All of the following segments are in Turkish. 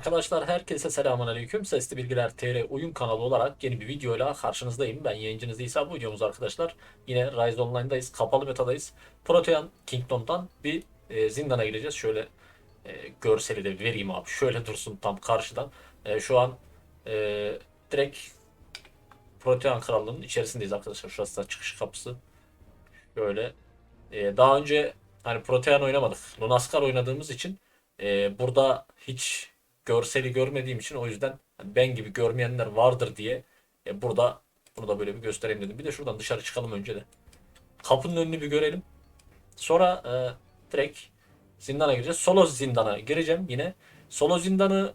Arkadaşlar herkese selamun aleyküm. Sesli Bilgiler TR oyun kanalı olarak yeni bir videoyla karşınızdayım. Ben yayıncınız İsa. Bu videomuz arkadaşlar yine Rise Online'dayız. Kapalı betadayız. Protean Kingdom'dan bir e, zindana gireceğiz. Şöyle e, görseli de vereyim abi. Şöyle dursun tam karşıdan. E, şu an e, direkt Protean Krallığı'nın içerisindeyiz arkadaşlar. Şurası da çıkış kapısı. Şöyle. E, daha önce hani Protean oynamadık. Lunaskar oynadığımız için e, burada hiç görseli görmediğim için o yüzden hani ben gibi görmeyenler vardır diye e, burada bunu da böyle bir göstereyim dedim. Bir de şuradan dışarı çıkalım önce de. Kapının önünü bir görelim. Sonra e, direkt zindana gireceğiz. Solo zindana gireceğim yine. Solo zindanı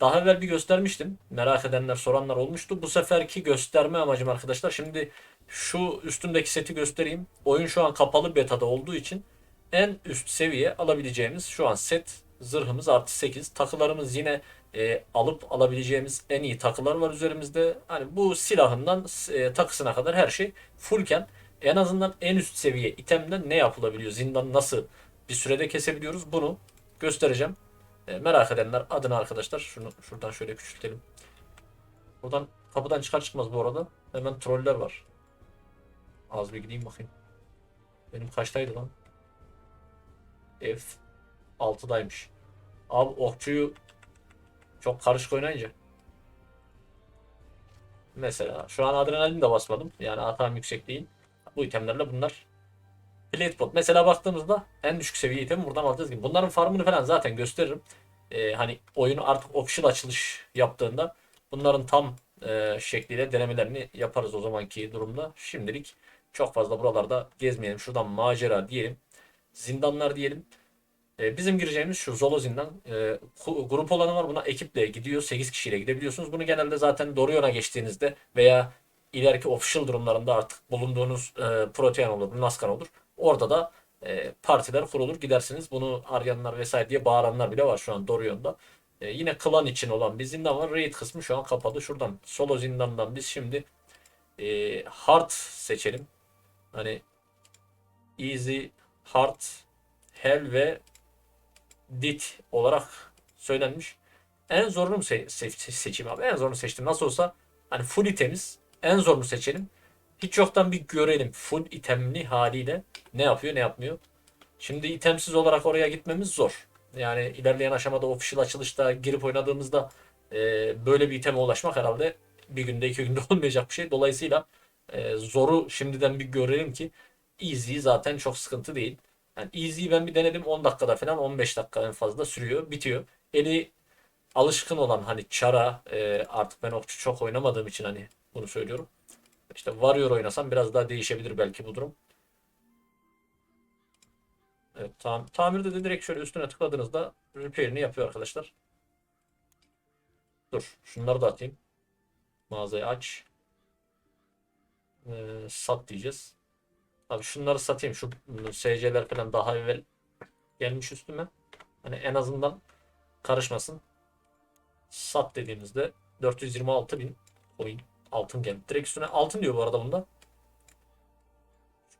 daha evvel bir göstermiştim. Merak edenler, soranlar olmuştu. Bu seferki gösterme amacım arkadaşlar. Şimdi şu üstümdeki seti göstereyim. Oyun şu an kapalı betada olduğu için en üst seviye alabileceğimiz şu an set zırhımız artı 8. Takılarımız yine e, alıp alabileceğimiz en iyi takılar var üzerimizde. Hani bu silahından e, takısına kadar her şey fullken en azından en üst seviye itemden ne yapılabiliyor? Zindan nasıl bir sürede kesebiliyoruz? Bunu göstereceğim. E, merak edenler adına arkadaşlar şunu şuradan şöyle küçültelim. Buradan kapıdan çıkar çıkmaz bu arada hemen troller var. Az bir gideyim bakayım. Benim kaçtaydı lan? F 6'daymış. Abi okçuyu çok karışık oynayınca. Mesela şu an adrenalin de basmadım. Yani hatam yüksek değil. Bu itemlerle bunlar Platebot. Mesela baktığımızda en düşük seviye itemi buradan alacağız gibi. Bunların farmını falan zaten gösteririm. Ee, hani oyunu artık official açılış yaptığında bunların tam e, şekliyle denemelerini yaparız o zamanki durumda. Şimdilik çok fazla buralarda gezmeyelim. Şuradan macera diyelim. Zindanlar diyelim. E, bizim gireceğimiz şu Zolo zindan. E, grup olanı var. Buna ekiple gidiyor. 8 kişiyle gidebiliyorsunuz. Bunu genelde zaten Dorion'a geçtiğinizde veya ileriki official durumlarında artık bulunduğunuz e, Protean olur, Naskan olur. Orada da e, partiler kurulur gidersiniz. Bunu arayanlar vesaire diye bağıranlar bile var şu an Dorion'da. E, yine klan için olan bir zindan var. Raid kısmı şu an kapalı. Şuradan solo zindandan biz şimdi e, hard seçelim. Hani easy, hard, hell ve dit olarak söylenmiş. En zorunu mu se- se- seçeyim abi? En zorunu seçtim. Nasıl olsa hani full itemiz. En zorunu seçelim. Hiç yoktan bir görelim. Full itemli haliyle ne yapıyor ne yapmıyor. Şimdi itemsiz olarak oraya gitmemiz zor. Yani ilerleyen aşamada official açılışta girip oynadığımızda e, böyle bir iteme ulaşmak herhalde bir günde iki günde olmayacak bir şey. Dolayısıyla e, zoru şimdiden bir görelim ki easy zaten çok sıkıntı değil. Yani easy'yi ben bir denedim 10 dakikada falan 15 dakika en fazla sürüyor bitiyor. Eli alışkın olan hani çara e, artık ben okçu çok oynamadığım için hani bunu söylüyorum. İşte Warrior oynasam biraz daha değişebilir belki bu durum. Evet, tam, tamirde de direkt şöyle üstüne tıkladığınızda repair'ini yapıyor arkadaşlar. Dur şunları da atayım. Mağazayı aç. Ee, sat diyeceğiz. Abi şunları satayım. Şu SC'ler falan daha evvel gelmiş üstüme. Hani en azından karışmasın. Sat dediğimizde 426 bin coin altın geldi. Direkt üstüne altın diyor bu arada bunda.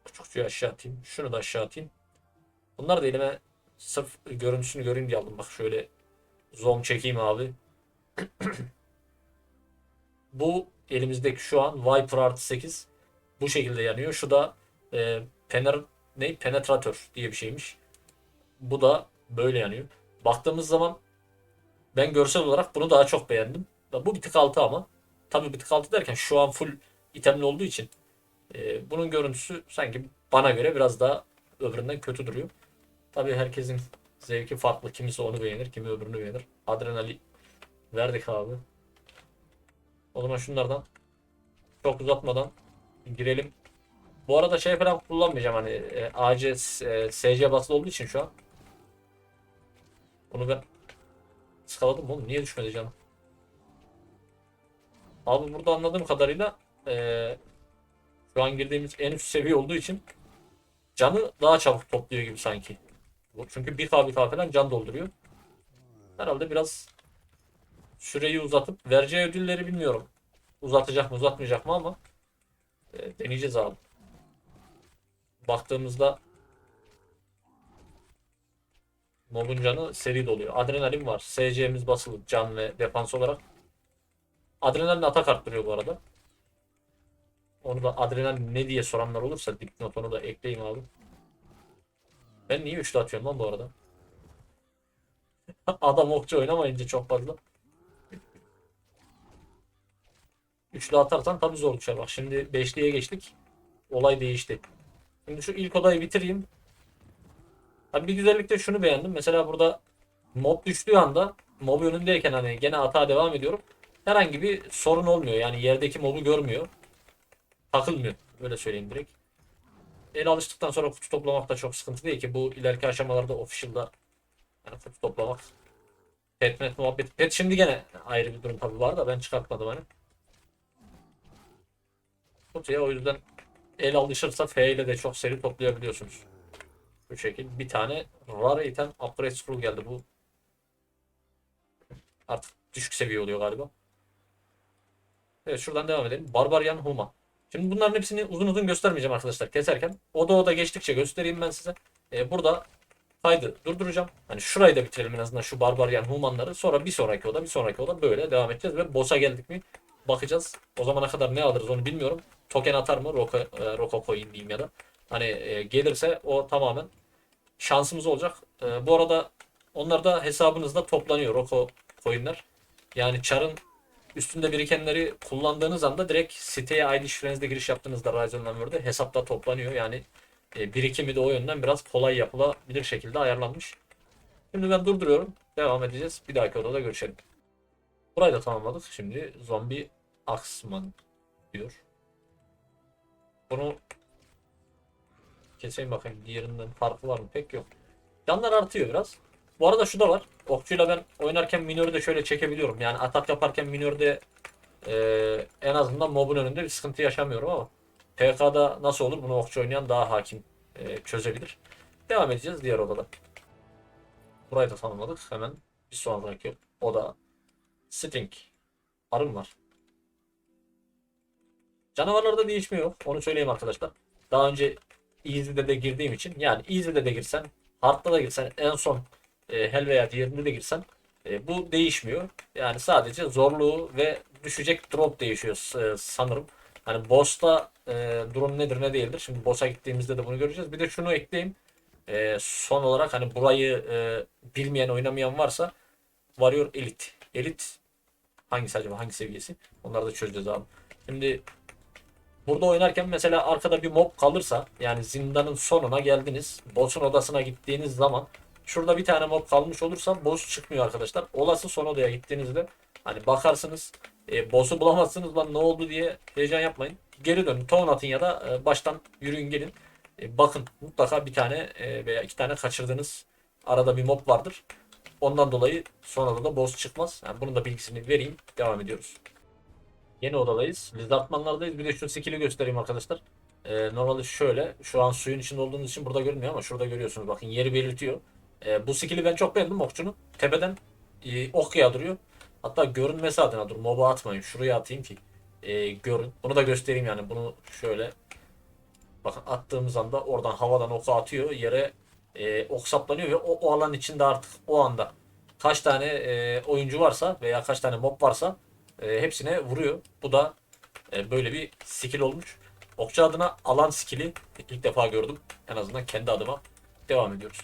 Küçükçüyü aşağı atayım. Şunu da aşağı atayım. Bunlar da elime sırf görüntüsünü göreyim diye aldım. Bak şöyle zoom çekeyim abi. bu elimizdeki şu an Viper artı 8 bu şekilde yanıyor. Şu da e, pener, ne? penetratör diye bir şeymiş. Bu da böyle yanıyor. Baktığımız zaman ben görsel olarak bunu daha çok beğendim. Bu bir tık altı ama. Tabii bir tık altı derken şu an full itemli olduğu için e, bunun görüntüsü sanki bana göre biraz daha öbüründen kötü duruyor. Tabii herkesin zevki farklı. Kimisi onu beğenir, kimi öbürünü beğenir. Adrenali verdik abi. O zaman şunlardan çok uzatmadan girelim. Bu arada şey falan kullanmayacağım hani e, AC e, SC basılı olduğu için şu an. Bunu ben skaladım oğlum. Niye düşmedi canım? Abi burada anladığım kadarıyla e, şu an girdiğimiz en üst seviye olduğu için canı daha çabuk topluyor gibi sanki. Çünkü bir k bir k falan can dolduruyor. Herhalde biraz süreyi uzatıp vereceği ödülleri bilmiyorum. Uzatacak mı uzatmayacak mı ama e, deneyeceğiz abi. Baktığımızda Mob'un canı seri doluyor. Adrenalin var. SC'miz basılı can ve defans olarak. Adrenalin atak arttırıyor bu arada. Onu da adrenalin ne diye soranlar olursa dipnot onu da ekleyeyim abi. Ben niye üçlü atıyorum lan bu arada? Adam okçu oynamayınca çok fazla. Üçlü atarsan tabii zor düşer. Bak şimdi beşliye geçtik. Olay değişti. Şimdi şu ilk odayı bitireyim. Abi bir güzellikte şunu beğendim. Mesela burada mob düştüğü anda mob önündeyken hani gene atağa devam ediyorum. Herhangi bir sorun olmuyor. Yani yerdeki mobu görmüyor. Takılmıyor. Öyle söyleyeyim direkt. El alıştıktan sonra kutu toplamak da çok sıkıntı değil ki. Bu ileriki aşamalarda official'da yani kutu toplamak. Pet met muhabbet. Pet şimdi gene ayrı bir durum tabii var da ben çıkartmadım hani. Kutuya o yüzden el alışırsa F ile de çok seri toplayabiliyorsunuz. Bu şekil. Bir tane rare item upgrade scroll geldi bu. Artık düşük seviye oluyor galiba. Evet şuradan devam edelim. Barbarian Huma. Şimdi bunların hepsini uzun uzun göstermeyeceğim arkadaşlar keserken. Oda oda geçtikçe göstereyim ben size. Ee, burada kaydı durduracağım. Hani şurayı da bitirelim en azından şu Barbarian Humanları. Sonra bir sonraki oda bir sonraki oda böyle devam edeceğiz ve boss'a geldik mi bakacağız. O zamana kadar ne alırız onu bilmiyorum. Token atar mı? Roko, e, Roko coin diyeyim ya da. Hani e, gelirse o tamamen şansımız olacak. E, bu arada onlar da hesabınızda toplanıyor Roko coinler. Yani Char'ın üstünde birikenleri kullandığınız anda direkt siteye ID şifrenizle giriş yaptığınızda Rise Online hesapta toplanıyor. Yani e, birikimi de o yönden biraz kolay yapılabilir şekilde ayarlanmış. Şimdi ben durduruyorum. Devam edeceğiz. Bir dahaki odada görüşelim. Burayı da tamamladık. Şimdi zombi Axman diyor. Bunu keseyim bakayım. Diğerinden farkı var mı? Pek yok. Canlar artıyor biraz. Bu arada şu da var. Okçuyla ben oynarken minörü de şöyle çekebiliyorum. Yani atak yaparken minörde eee, en azından mobun önünde bir sıkıntı yaşamıyorum ama PK'da nasıl olur bunu okçu oynayan daha hakim eee, çözebilir. Devam edeceğiz diğer odada. Burayı da tanımladık. Hemen bir sonraki oda Sting. Arım var. Canavarlarda değişme yok. Onu söyleyeyim arkadaşlar. Daha önce Easy'de de girdiğim için yani Easy'de de girsen Hard'da da girsen en son e, Hell veya diğerinde de girsen e, bu değişmiyor. Yani sadece zorluğu ve düşecek drop değişiyor e, sanırım. Hani boss'ta e, durum nedir ne değildir. Şimdi boss'a gittiğimizde de bunu göreceğiz. Bir de şunu ekleyeyim. E, son olarak hani burayı e, bilmeyen oynamayan varsa Warrior Elite. Elite hangisi acaba hangi seviyesi? Onları da çözeceğiz abi. Şimdi burada oynarken mesela arkada bir mob kalırsa yani zindanın sonuna geldiniz. Boss'un odasına gittiğiniz zaman şurada bir tane mob kalmış olursa boss çıkmıyor arkadaşlar. Olası son odaya gittiğinizde hani bakarsınız e, boss'u bulamazsınız lan ne oldu diye heyecan yapmayın. Geri dönün. Ton atın ya da e, baştan yürüyün gelin. E, bakın mutlaka bir tane e, veya iki tane kaçırdığınız arada bir mob vardır. Ondan dolayı sonra da boss çıkmaz. Yani bunun da bilgisini vereyim. Devam ediyoruz. Yeni odadayız. Lizardmanlardayız. Bir de şu skill'i göstereyim arkadaşlar. Ee, normalde şöyle. Şu an suyun içinde olduğunuz için burada görünmüyor ama şurada görüyorsunuz. Bakın yeri belirtiyor. Ee, bu skill'i ben çok beğendim okçunun. Tepeden e, ok yağdırıyor. Hatta görünmesi adına dur. Mob'a atmayın. Şuraya atayım ki e, görün. Bunu da göstereyim yani. Bunu şöyle bakın attığımız anda oradan havadan oku atıyor. Yere e, ok saplanıyor ve o, o alan içinde artık o anda kaç tane e, oyuncu varsa veya kaç tane mob varsa e, hepsine vuruyor. Bu da e, böyle bir skill olmuş. Okçu adına alan skill'i ilk defa gördüm. En azından kendi adıma. Devam ediyoruz.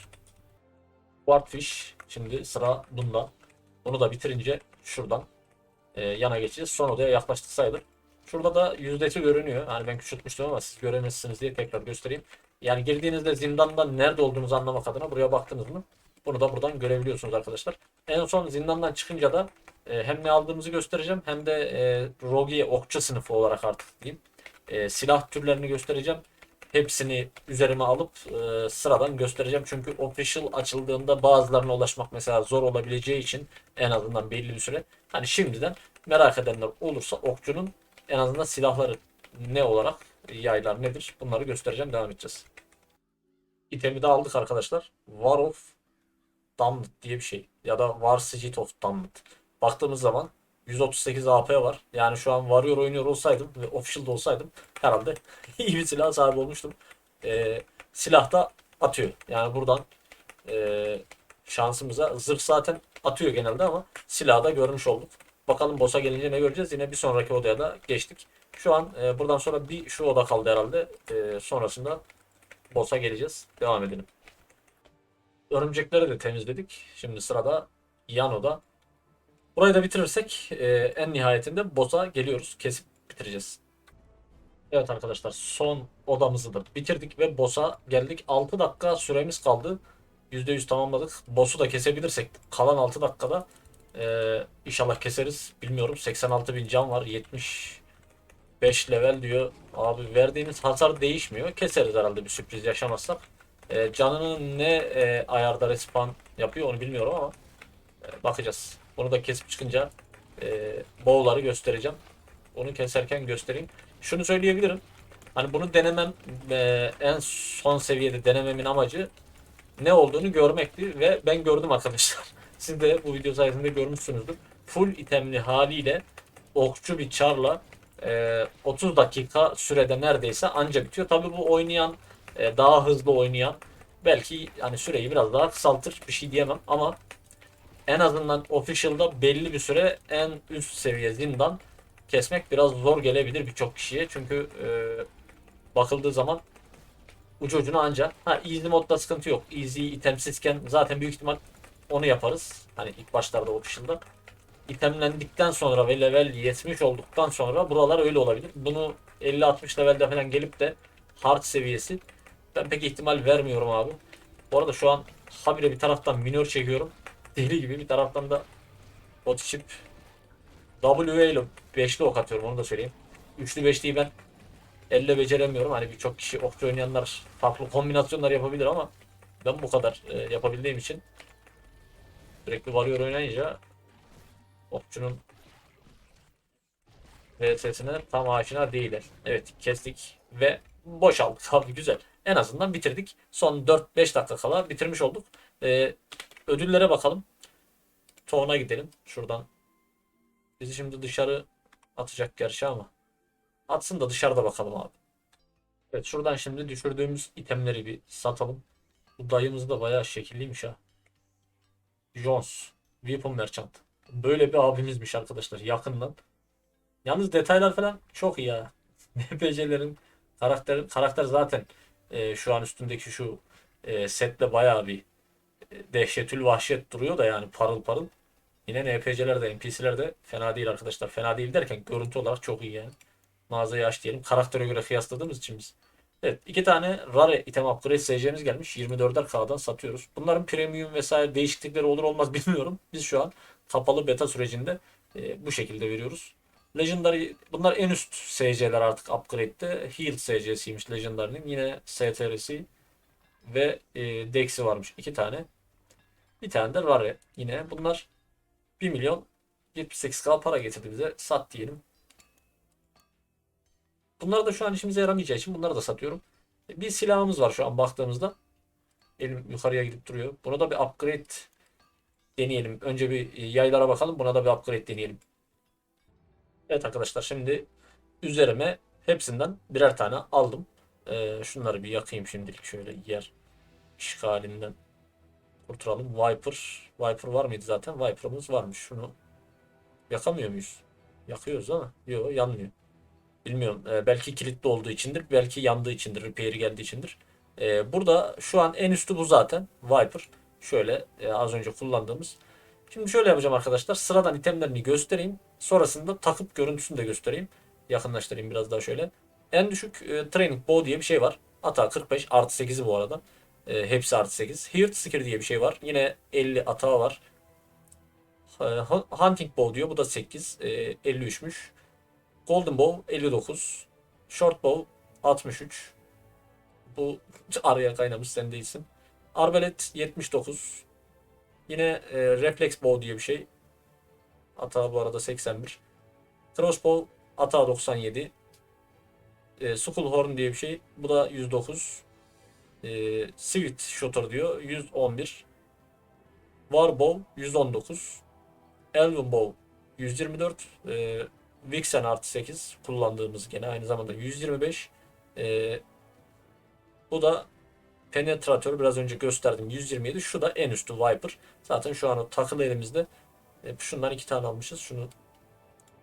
Wardfish. Şimdi sıra bunda. Bunu da bitirince şuradan e, yana geçeceğiz. Son odaya yaklaştık sayılır. Şurada da yüzdesi görünüyor. Yani ben küçültmüştüm ama siz göremezsiniz diye tekrar göstereyim. Yani girdiğinizde zindanda nerede olduğunuzu anlamak adına buraya baktınız mı? Bunu da buradan görebiliyorsunuz arkadaşlar. En son zindandan çıkınca da e, hem ne aldığımızı göstereceğim hem de e, Rogi'ye okçu sınıfı olarak artık diyeyim. E, silah türlerini göstereceğim. Hepsini üzerime alıp e, sıradan göstereceğim. Çünkü official açıldığında bazılarına ulaşmak mesela zor olabileceği için en azından belli bir süre. Hani şimdiden merak edenler olursa okçunun en azından silahları ne olarak yaylar nedir bunları göstereceğim devam edeceğiz. İtemi de aldık arkadaşlar. War of Damned diye bir şey. Ya da War Sigit of Damned. Baktığımız zaman 138 AP var. Yani şu an Warrior oynuyor olsaydım ve Official'da olsaydım herhalde iyi bir silah sahibi olmuştum. Ee, silah da atıyor. Yani buradan ee, şansımıza. Zırh zaten atıyor genelde ama silahı da görmüş olduk. Bakalım boss'a gelince ne göreceğiz. Yine bir sonraki odaya da geçtik. Şu an e, buradan sonra bir şu oda kaldı herhalde. E, sonrasında boss'a geleceğiz. Devam edelim. Örümcekleri de temizledik. Şimdi sırada yan oda. Burayı da bitirirsek e, en nihayetinde boss'a geliyoruz. Kesip bitireceğiz. Evet arkadaşlar son odamızı da bitirdik ve boss'a geldik. 6 dakika süremiz kaldı. %100 tamamladık. Boss'u da kesebilirsek kalan 6 dakikada e, inşallah keseriz. Bilmiyorum 86 bin can var. 75 level diyor. Abi verdiğimiz hasar değişmiyor. Keseriz herhalde bir sürpriz yaşamazsak. E, canının ne e, ayarda respawn yapıyor onu bilmiyorum ama e, bakacağız. Bunu da kesip çıkınca e, bow'ları göstereceğim. Onu keserken göstereyim. Şunu söyleyebilirim. Hani bunu denemem e, en son seviyede denememin amacı ne olduğunu görmekti ve ben gördüm arkadaşlar. Siz de bu video sayesinde görmüşsünüzdür. Full itemli haliyle okçu bir çarla e, 30 dakika sürede neredeyse anca bitiyor. Tabi bu oynayan e, daha hızlı oynayan belki hani süreyi biraz daha kısaltır bir şey diyemem ama en azından official'da belli bir süre en üst seviye zindan kesmek biraz zor gelebilir birçok kişiye. Çünkü e, bakıldığı zaman ucu ucuna anca. Ha easy modda sıkıntı yok. Easy itemsizken zaten büyük ihtimal onu yaparız. Hani ilk başlarda official'da. İtemlendikten sonra ve level 70 olduktan sonra buralar öyle olabilir. Bunu 50-60 levelde falan gelip de hard seviyesi ben pek ihtimal vermiyorum abi. Bu arada şu an habire bir taraftan minör çekiyorum. Deli gibi bir taraftan da bot chip W ile 5'li ok atıyorum onu da söyleyeyim. Üçlü beşliyi ben elle beceremiyorum. Hani birçok kişi okçu oynayanlar farklı kombinasyonlar yapabilir ama ben bu kadar e, yapabildiğim için sürekli varıyor oynayınca okçunun VS'sine tam aşina değiller. Evet kestik ve boşaldık abi güzel. En azından bitirdik. Son 4-5 dakika kala bitirmiş olduk. Ee, ödüllere bakalım. Toğuna gidelim. Şuradan. Bizi şimdi dışarı atacak gerçi ama. Atsın da dışarıda bakalım abi. Evet şuradan şimdi düşürdüğümüz itemleri bir satalım. Bu dayımız da bayağı şekilliymiş ha. Jones. Weapon Merchant. Böyle bir abimizmiş arkadaşlar yakından. Yalnız detaylar falan çok iyi ya. NPC'lerin karakter, karakter zaten e, şu an üstündeki şu e, sette bayağı bir dehşetül vahşet duruyor da yani parıl parıl. Yine NPC'ler de NPC'ler de fena değil arkadaşlar. Fena değil derken görüntü olarak çok iyi yani. Mağazayı aç diyelim. Karaktere göre kıyasladığımız için biz. Evet iki tane rare item upgrade SC'miz gelmiş. 24'er K'dan satıyoruz. Bunların premium vesaire değişiklikleri olur olmaz bilmiyorum. Biz şu an kapalı beta sürecinde e, bu şekilde veriyoruz. Legendary bunlar en üst SC'ler artık upgrade'de. Healed SC'siymiş Legendary'nin. Yine STR'si ve e, Dex'i varmış. iki tane. Bir tane de Rare. Yine bunlar 1 milyon 78k para getirdi bize. Sat diyelim. Bunlar da şu an işimize yaramayacağı için bunları da satıyorum. Bir silahımız var şu an baktığımızda. Elim yukarıya gidip duruyor. Buna da bir upgrade deneyelim. Önce bir yaylara bakalım. Buna da bir upgrade deneyelim. Evet arkadaşlar şimdi üzerime hepsinden birer tane aldım. Ee, şunları bir yakayım şimdilik şöyle yer işgalinden kurtulalım. Viper. Viper var mıydı zaten? Viper'ımız varmış. Şunu yakamıyor muyuz? Yakıyoruz ama yok yanmıyor. Bilmiyorum. Ee, belki kilitli olduğu içindir. Belki yandığı içindir. Repair geldiği içindir. Ee, burada şu an en üstü bu zaten. Viper. Şöyle e, az önce kullandığımız. Şimdi şöyle yapacağım arkadaşlar. Sıradan itemlerini göstereyim. Sonrasında takıp görüntüsünü de göstereyim. Yakınlaştırayım biraz daha şöyle. En düşük e, Training Bow diye bir şey var. Ata 45 artı 8'i bu arada. E, hepsi artı 8. Heart Seeker diye bir şey var. Yine 50 atağı var. E, Hunting Bow diyor. Bu da 8. E, 53'müş. Golden Bow 59. Short Bow 63. Bu araya kaynamış sen değilsin. Arbalet 79. Yine e, Reflex Bow diye bir şey. Ata bu arada 81. Crossbow ata 97. E, Skullhorn diye bir şey. Bu da 109. E, Swift Shooter diyor. 111. Warbow 119. Elven Bow 124. E, Vixen artı 8 kullandığımız gene aynı zamanda 125. E, bu da penetratör biraz önce gösterdim 127. Şu da en üstü Viper. Zaten şu an o takılı elimizde. E, şundan iki tane almışız. Şunu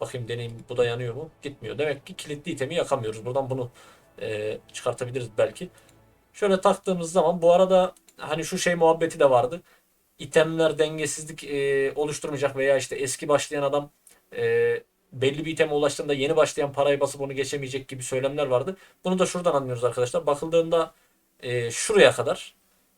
bakayım deneyim bu da yanıyor mu? Gitmiyor. Demek ki kilitli itemi yakamıyoruz. Buradan bunu e, çıkartabiliriz belki. Şöyle taktığımız zaman bu arada hani şu şey muhabbeti de vardı. İtemler dengesizlik e, oluşturmayacak veya işte eski başlayan adam e, belli bir iteme ulaştığında yeni başlayan parayı basıp onu geçemeyecek gibi söylemler vardı. Bunu da şuradan anlıyoruz arkadaşlar. Bakıldığında e, şuraya kadar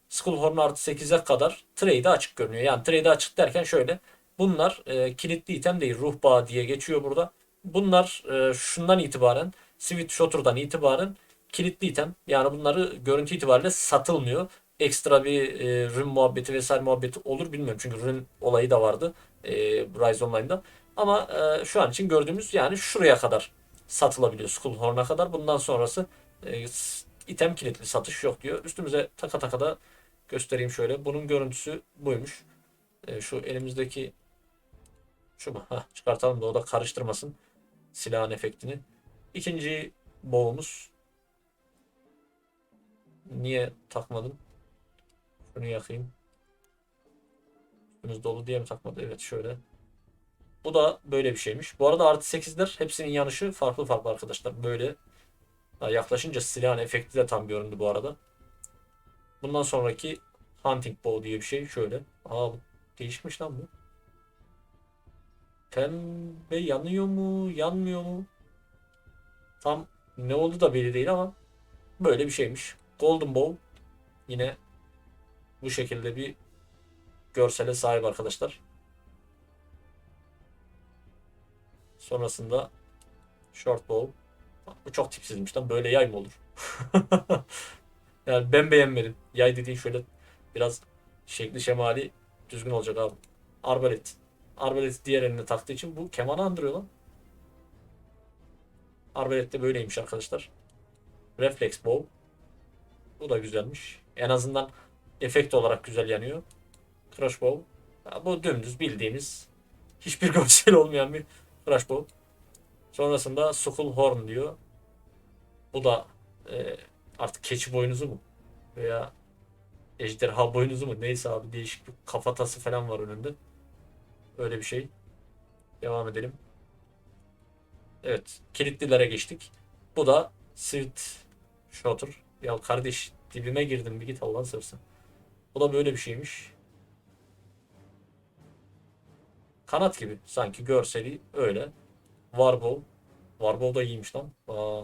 Skullhorn artı 8'e kadar trade açık görünüyor. Yani trade açık derken şöyle. Bunlar e, kilitli item değil. Ruh bağı diye geçiyor burada. Bunlar e, şundan itibaren Sweet Shotter'dan itibaren kilitli item. Yani bunları görüntü itibariyle satılmıyor. Ekstra bir e, rün muhabbeti vesaire muhabbeti olur bilmiyorum. Çünkü rün olayı da vardı e, Rise Online'da. Ama e, şu an için gördüğümüz yani şuraya kadar satılabiliyor Skullhorn'a kadar. Bundan sonrası e, item kilitli satış yok diyor. Üstümüze taka taka da göstereyim şöyle. Bunun görüntüsü buymuş. E, şu elimizdeki şu mu? Hah, çıkartalım da o da karıştırmasın silahın efektini. İkinci boğumuz. Niye takmadım? Şunu yakayım. Üstümüz dolu diye mi takmadı? Evet şöyle. Bu da böyle bir şeymiş. Bu arada artı 8'ler hepsinin yanışı farklı farklı arkadaşlar. Böyle yaklaşınca silahın efekti de tam göründü bu arada. Bundan sonraki Hunting Bow diye bir şey şöyle. Aa değişmiş lan bu. Pembe yanıyor mu, yanmıyor mu? Tam ne oldu da belli değil ama böyle bir şeymiş. Golden Bow yine bu şekilde bir görsele sahip arkadaşlar. Sonrasında Short Bow. Bu çok tipsizmiş lan. Böyle yay mı olur? yani ben beğenmedim. Yay dediğin şöyle biraz şekli şemali düzgün olacak abi. Arbalet. Arbalet diğer eline taktığı için bu kemanı andırıyor lan. Arbalet de böyleymiş arkadaşlar. Reflex Bow. Bu da güzelmiş. En azından efekt olarak güzel yanıyor. Ha, bu dümdüz bildiğimiz hiçbir görsel olmayan bir Crush Bow. Sonrasında Skull Horn diyor. Bu da e, artık keçi boynuzu mu? Veya ejderha boynuzu mu? Neyse abi değişik bir kafatası falan var önünde. Öyle bir şey. Devam edelim. Evet. Kilitlilere geçtik. Bu da Sweet Shooter. Ya kardeş dibime girdim bir git Allah'ın seversen. Bu da böyle bir şeymiş. Kanat gibi. Sanki görseli öyle. Warbow. Warbow da iyiymiş lan. Aa.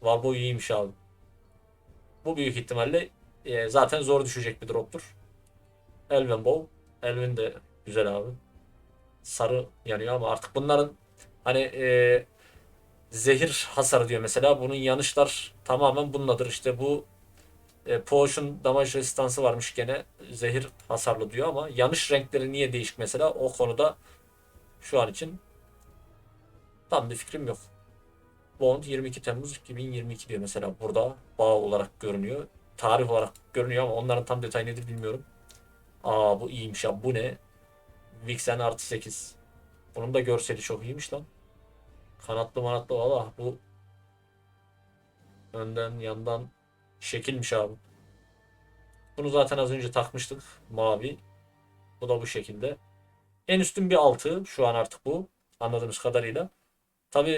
Warbow iyiymiş abi. Bu büyük ihtimalle e, zaten zor düşecek bir droptur. Elven Bow. Elven de güzel abi. Sarı yanıyor ama artık bunların hani e, zehir hasarı diyor mesela. Bunun yanışlar tamamen bununladır. İşte bu e, Potion damage resistansı varmış gene. Zehir hasarlı diyor ama yanış renkleri niye değişik mesela o konuda şu an için tam bir fikrim yok. Bond 22 Temmuz 2022 diyor mesela burada bağ olarak görünüyor. Tarih olarak görünüyor ama onların tam detay nedir bilmiyorum. Aa bu iyiymiş ya bu ne? Vixen artı 8. Bunun da görseli çok iyiymiş lan. Kanatlı manatlı valla bu önden yandan şekilmiş abi. Bunu zaten az önce takmıştık mavi. Bu da bu şekilde. En üstün bir altı şu an artık bu anladığımız kadarıyla. Tabi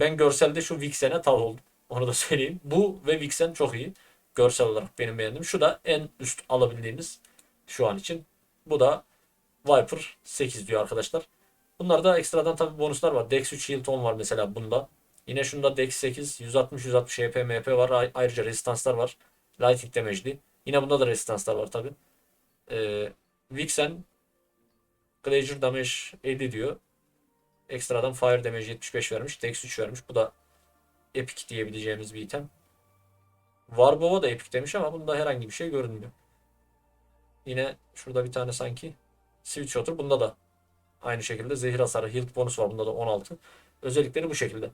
ben görselde şu Vixen'e tav oldum. Onu da söyleyeyim. Bu ve Vixen çok iyi. Görsel olarak benim beğendiğim. Şu da en üst alabildiğimiz şu an için. Bu da Viper 8 diyor arkadaşlar. Bunlarda ekstradan tabi bonuslar var. Dex 3 Shield 10 var mesela bunda. Yine şunda Dex 8, 160, 160 HP, MP var. Ay- Ayrıca resistanslar var. Lightning damage'li. Yine bunda da resistanslar var tabi. Ee, Vixen Glacier damage 50 diyor. Ekstradan fire damage 75 vermiş. Dex 3 vermiş. Bu da epic diyebileceğimiz bir item. Warbow'a da epic demiş ama bunda herhangi bir şey görünmüyor. Yine şurada bir tane sanki Switch Shooter. Bunda da aynı şekilde zehir hasarı, health bonus var. Bunda da 16. Özellikleri bu şekilde.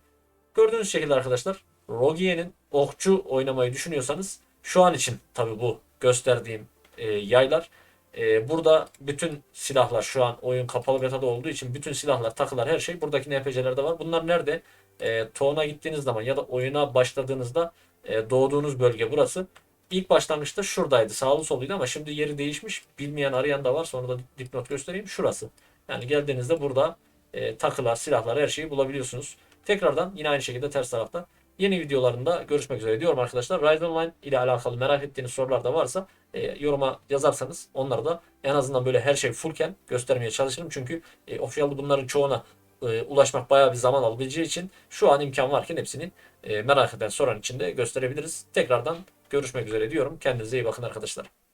Gördüğünüz şekilde arkadaşlar Rogien'in okçu oynamayı düşünüyorsanız şu an için tabi bu gösterdiğim e, yaylar. E, burada bütün silahlar şu an oyun kapalı beta'da olduğu için bütün silahlar, takılar her şey buradaki NPC'lerde var. Bunlar nerede? E, Toğuna gittiğiniz zaman ya da oyuna başladığınızda e, doğduğunuz bölge burası. ilk başlangıçta şuradaydı. Sağlı soluydu ama şimdi yeri değişmiş. Bilmeyen arayan da var. Sonra da dipnot göstereyim. Şurası. Yani geldiğinizde burada e, takılar, silahlar her şeyi bulabiliyorsunuz. Tekrardan yine aynı şekilde ters tarafta yeni videolarında görüşmek üzere diyorum arkadaşlar. Ride Online ile alakalı merak ettiğiniz sorular da varsa e, yoruma yazarsanız onları da en azından böyle her şey fullken göstermeye çalışırım. Çünkü e, official'da bunların çoğuna e, ulaşmak bayağı bir zaman alabileceği için şu an imkan varken hepsini e, merak eden soran için de gösterebiliriz. Tekrardan görüşmek üzere diyorum. Kendinize iyi bakın arkadaşlar.